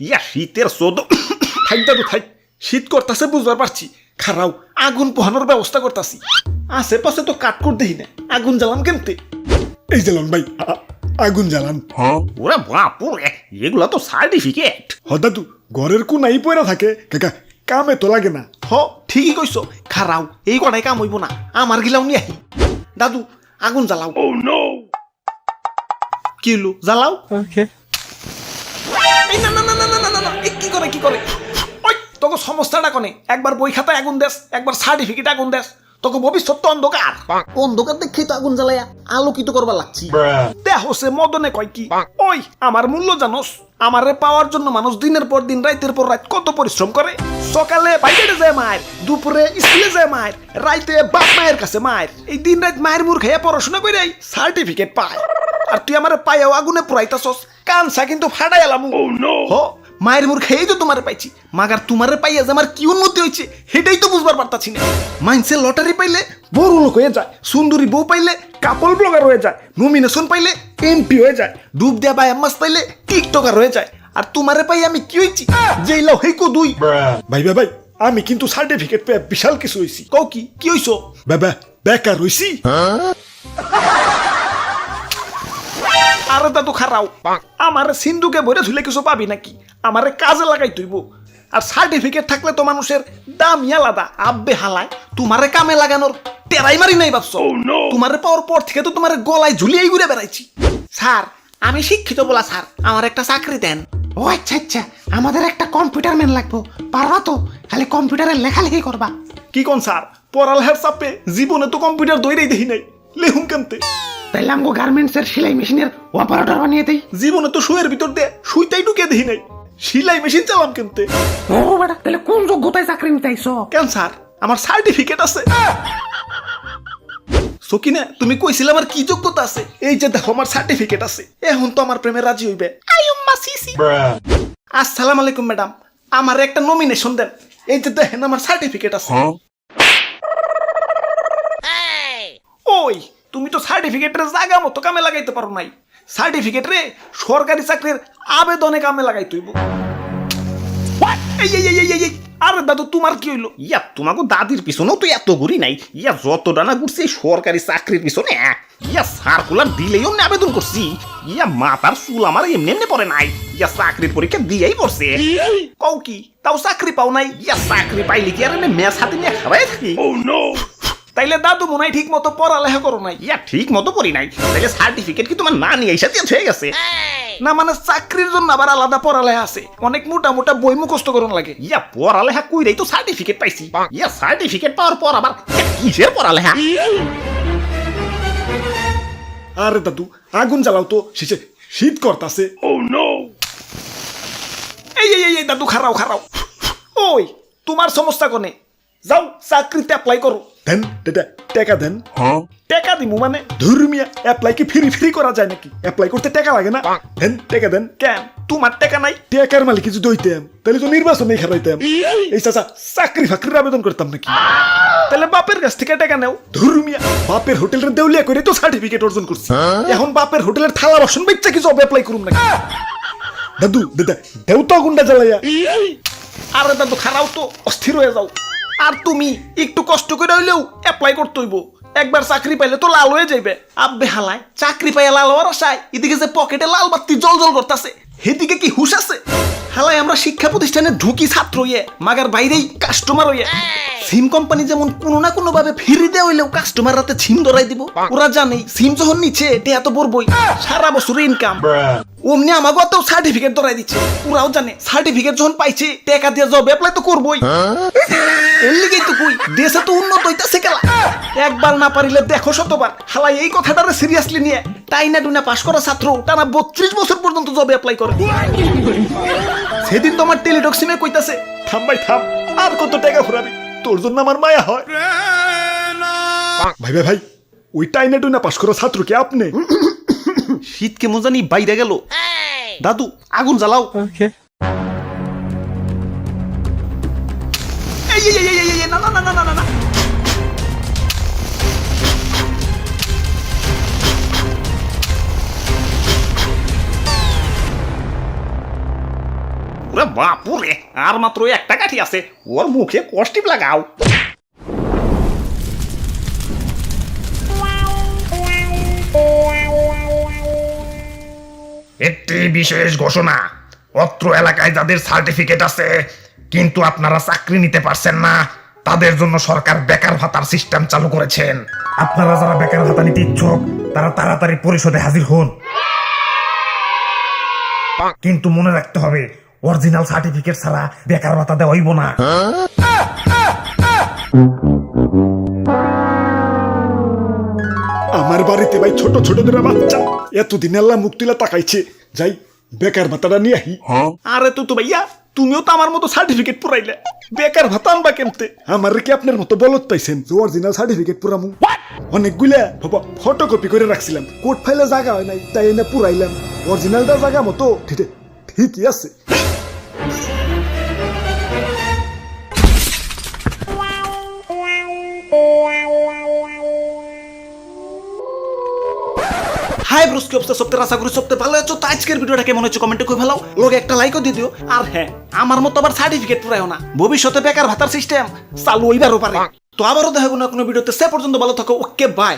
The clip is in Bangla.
ইয়া শীতের সোদ থাক শীত করতেছে বুঝবার পারছি খারাও আগুন পোহানোর ব্যবস্থা করতাছি আশেপাশে তো না আগুন জ্বালাম কেমতে এই জ্বালান ভাই আগুন জ্বালান। হ্যাঁ। ওরে বাপুরে এগুলো তো সার্টিফিকেট হ দাদু ঘরের কোন আই পয়রা থাকে। কাকা কামে তো লাগে না। হ ঠিকই কইছ। খারাও এই কটাই কাম হইব না। আমার গিলাও নি আহি। দাদু আগুন জ্বালাও। oh, ও নো কিলো জ্বালাও। ওকে না না না না না না না কি করে কি করে? ওই তোকে সমস্যাটা কনে? একবার বই খাতা আগুন দেশ একবার সার্টিফিকেট আগুন দেশ তোকে ভবিষ্যৎ তো অন্ধকার। অন্ধকার দেখেই তো আগুন জ্বালাইয়া আলোকিত করবার লাগছি। দেহ সে মদনে কয় কি? ওই আমার মূল্য জানোস? আমারে পাওয়ার জন্য মানুষ দিনের পর দিন রাতের পর রাত কত পরিশ্রম করে? সকালে বাইরে যায় মায়ের দুপুরে স্কুলে যায় মায়ের রাইতে বাপ মায়ের কাছে মায়ের। এই দিন রাত মায়ের মুখ খেয়ে পড়াশোনা করে সার্টিফিকেট পায়। আর তুই আমার পায়েও আগুনে পুরাইতাছস কানসা কিন্তু ফাটাই এলাম। হো মায়ের মুখ খেয়েই তো তোমারে পাইছি মাগার তোমারে পাইয়া যে আমার কি উন্নতি হয়েছে সেটাই তো বুঝবার পারতাছি না। মাইন্সে লটারি পাইলে বড় লোক হয়ে যায় সুন্দরী বউ পাইলে কাপল ব্লগার হয়ে যায় নমিনেশন পাইলে এমপি হয়ে যায় ডুব দেয়া বা এমাস পাইলে টিকটকার হয়ে যায়। আর তোমারে পাই আমি কি হয়েছি যেই লাও হেকো দুই। ভাই ভাই ভাই আমি কিন্তু সার্টিফিকেট পেয়ে বিশাল কিছু হইছি। কও কি? কি হইছো? বাবা বেকার হইছি। আরে দাদু খারাও। আমারে সিন্ধুকে ভরে ধুলে কিছু পাবি নাকি? আমারে কাজে লাগাই তুইব। আর সার্টিফিকেট থাকলে তো মানুষের দামই আলাদা। আব্বে হালায় তোমারে কামে লাগানোর টেরাই মারি নাই ভাবছ? তোমারে পাওয়ার পর থেকে তো তোমার গলায় ঝুলিয়েই ঘুরে বেড়াইছি। স্যার আমি শিক্ষিত বলা স্যার আমার একটা চাকরি দেন। ও আচ্ছা আচ্ছা আমাদের একটা কম্পিউটার ম্যান লাগবো। পারবা তো? খালি কম্পিউটারে লেখালেখি করবা। কি কোন স্যার পড়ালেখার চাপে জীবনে তো কম্পিউটার দইরেই দেখি নাই। লেহুম কেমতে তাইলে আমগো গার্মেন্টস এর সেলাই মেশিনের অপারেটর বানিয়ে দেই। জীবনে তো শুয়ের ভিতর দিয়ে ঢুকে নাই। সেলাই মেশিন চালাম কেনতে ও বেটা তাহলে কোন যোগ্যতায় চাকরি নিতে আইছো কেন স্যার? আমার সার্টিফিকেট আছে। সকিনা তুমি কইছিলে আমার কি যোগ্যতা আছে? এই যে দেখো আমার সার্টিফিকেট আছে। এখন তো আমার প্রেমে রাজি হইবে। সিসি আসসালামু আলাইকুম ম্যাডাম। আমার একটা নমিনেশন দেন। এই যে দেখেন আমার সার্টিফিকেট আছে। ওই তুমি তো সার্টিফিকেটের জায়গা মতো কামে লাগাইতে পারো নাই। সার্টিফিকেট রে সরকারি চাকরির আবেদনে কামে লাগাই তুইব আরে দাদু তোমার কি হইল? ইয়া তোমাকে দাদির পিছনেও তো এত ঘুরি নাই। ইয়া যত ডানা ঘুরছি সরকারি চাকরির পিছনে ইয়া সার্কুলার দিলেই না আবেদন করছি। ইয়া মাথার চুল আমার এমনি এমনি পড়ে নাই। ইয়া চাকরির পরীক্ষা দিয়েই পড়ছে। কও কি তাও চাকরি পাও নাই? ইয়া চাকরি পাইলে কি আর ম্যাচ হাতে নিয়ে খাওয়াই থাকি? তাইলে দাদু মনে হয় ঠিক মতো পড়ালেখা করো নাই। ইয়া ঠিক মতো করি নাই। তাইলে সার্টিফিকেট কি তোমার না নিয়ে এসে হয়ে গেছে? না মানে চাকরির জন্য আবার আলাদা পড়ালেখা আছে। অনেক মোটা মোটা বই মুখস্থ করুন লাগে। ইয়া পড়ালেখা কইরাই তো সার্টিফিকেট পাইছি। ইয়া সার্টিফিকেট পাওয়ার পর আবার কিসের পড়ালেখা? আরে দাদু আগুন জ্বালাও তো শেষে শীত করতাছে। এই এই এই, এই দাদু খারাও খারাও। ওই তোমার সমস্যা কোনে? যাও চাকরিতে অ্যাপ্লাই করো দেন টেটা টাকা দেন। টাকা দিমু মানে? ধর্মিয়া অ্যাপ্লাই কি ফ্রি ফ্রি করা যায় নাকি? অ্যাপ্লাই করতে টাকা লাগে না? দেন টাকা দেন। কেন? তোমার টাকা নাই? টেকার মালিক কিছু দইতাম তাহলে তো নির্বাচনে খেলাইতাম এই চাচা চাকরি ফাকরির আবেদন করতাম নাকি? তাহলে বাপের কাছ থেকে টাকা নেও। ধর্মিয়া বাপের হোটেলের দেউলিয়া করে তো সার্টিফিকেট অর্জন করছি এখন বাপের হোটেলের থালা বাসন বেচা কি জব অ্যাপ্লাই করুম নাকি? দাদু দাদা দেউতা গুন্ডা জ্বালাইয়া। আরে দাদু খারাও তো অস্থির হয়ে যাও। আর তুমি একটু কষ্ট করে হইলেও অ্যাপ্লাই করতে হইব। একবার চাকরি পাইলে তো লাল হয়ে যাইবে। আব্বে হালায়, চাকরি পাইয়া লাল হওয়ার আশায় এদিকে যে পকেটে লাল বাতি জল জল করতেছে সেদিকে কি হুশ আছে? হালায় আমরা শিক্ষা প্রতিষ্ঠানে ঢুকি ছাত্র ইয়ে মাগার বাইরেই কাস্টমার হইয়ে। সিম কোম্পানি যেমন কোনো না কোনো ভাবে ফিরি দেওয়া হইলেও কাস্টমার রাতে সিম ধরাই দিব। ওরা জানে সিম যখন নিচে এটা এত বড়বই সারা বছরের ইনকাম অমনি আমাকেও তো সার্টিফিকেট ধরাই দিচ্ছে। ওরাও জানে সার্টিফিকেট যখন পাইছে টাকা দিয়ে জব অ্যাপ্লাই তো করবই। এর লিগেই তো কই দেশে তো উন্নত হইতাছে কেলা। একবার না পারিলে দেখো শতবার। হালাই এই কথাটারে সিরিয়াসলি নিয়ে টাইনা টুনা পাশ করা ছাত্র টানা বত্রিশ বছর পর্যন্ত জবে অ্যাপ্লাই করে। সেদিন তোমার টেলিটক সিমে কইতাছে থাম ভাই থাম আর কত টাকা ঘুরাবি? তোর জন্য আমার মায়া হয়। ভাই ভাই ভাই ওই টাইনা টুইনা করো ছাত্র ছাত্রকে আপনি? শীত কেমন জানি বাইরে গেল। দাদু আগুন জ্বালাও। এই, এই, না, না, না, না, না, বাপুরে, আর মাত্র একটা কাঠি আছে। ওর মুখে কষ্টিপ লাগাও। একটি বিশেষ ঘোষণা। অত্র এলাকায় যাদের সার্টিফিকেট আছে, কিন্তু আপনারা চাকরি নিতে পারছেন না, তাদের জন্য সরকার বেকার ভাতার সিস্টেম চালু করেছেন। আপনারা যারা বেকার ভাতা নিতে ইচ্ছুক, তারা তাড়াতাড়ি পরিষদে হাজির হন। কিন্তু মনে রাখতে হবে অরিজিনাল সার্টিফিকেট ছাড়া বেকার ভাতা দেওয়া হইব না। আমার বাড়িতে ভাই ছোট ছোট দুটা বাচ্চা। এতদিন আল্লাহ মুখ তুলে তাকাইছে। যাই, বেকার ভাতাটা নিয়ে আহি। আরে তো তো ভাইয়া, তুমিও তো আমার মতো সার্টিফিকেট পুরাইলে। বেকার ভাতা আনবা কেমতে? আমার কি আপনার মতো বলত পাইছেন অরিজিনাল সার্টিফিকেট পুরামু? অনেকগুলা বাবা ফটোকপি করে রাখছিলাম। কোর্ট ফাইলে জায়গা হয় নাই, তাই এনে পুরাইলাম। অরিজিনালটা জায়গা মতো ঠিক- ঠিকই আছে। হাই ব্রুস্কি অবস্থা সপ্তাহে আশা করি সবতে ভালো আছো? তো আজকের ভিডিওটা কেমন হচ্ছে কমেন্টে খুব ভালো লোক একটা লাইকও দিয়ে দিও। আর হ্যাঁ আমার মতো আবার সার্টিফিকেট পুরাইও না। ভবিষ্যতে বেকার ভাতার সিস্টেম চালু ওইবারও পারে তো আবারও দেখাবো না কোনো ভিডিওতে। সে পর্যন্ত ভালো থাকো, ওকে বাই